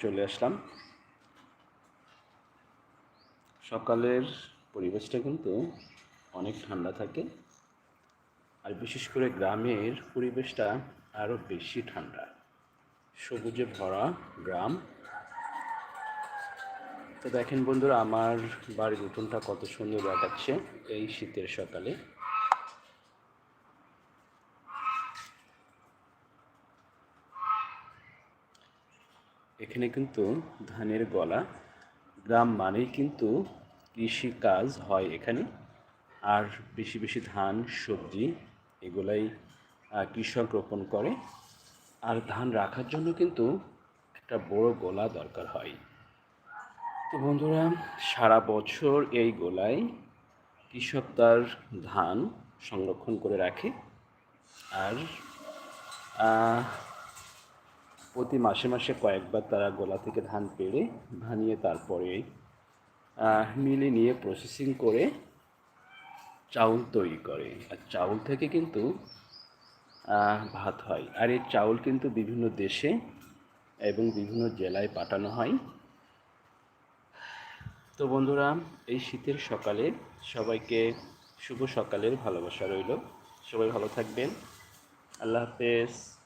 চলে আসলাম। সকালের পরিবেশটা কিন্তু অনেক ঠান্ডা থাকে। আর বিশেষ করে গ্রামের পরিবেশটা আরও বেশি ঠান্ডা। সবুজে ভরা গ্রাম। তো দেখেন বন্ধুরা, আমার বাড়ির উঠোনটা কত সুন্দর দেখাচ্ছে এই শীতের সকালে। এখানে কিন্তু ধানের গলা গ্রাম মানেই কিন্তু কৃষি কাজ হয় এখানে। আর বেশি বেশি ধান, সবজি এগুলাই কৃষক রোপণ করে। আর ধান রাখার জন্য কিন্তু একটা বড় গোলা দরকার হয়। তো বন্ধুরা, সারা বছর এই গোলায় কৃষক তার ধান সংরক্ষণ করে রাখে। আর প্রতি মাসে মাসে কয়েকবার তারা গোলা থেকে ধান পেড়ে ভানিয়ে তারপরে মিলে নিয়ে প্রসেসিং করে চাউল তৈরি করে। আর চাউল থেকে কিন্তু ভাত হয়। আর এই চাউল কিন্তু বিভিন্ন দেশে এবং বিভিন্ন জেলায় পাঠানো হয়। তো বন্ধুরা, এই শীতের সকালে সবাইকে শুভ সকালের ভালোবাসা রইল। সবাই ভালো থাকবেন। আল্লাহ হাফেজ।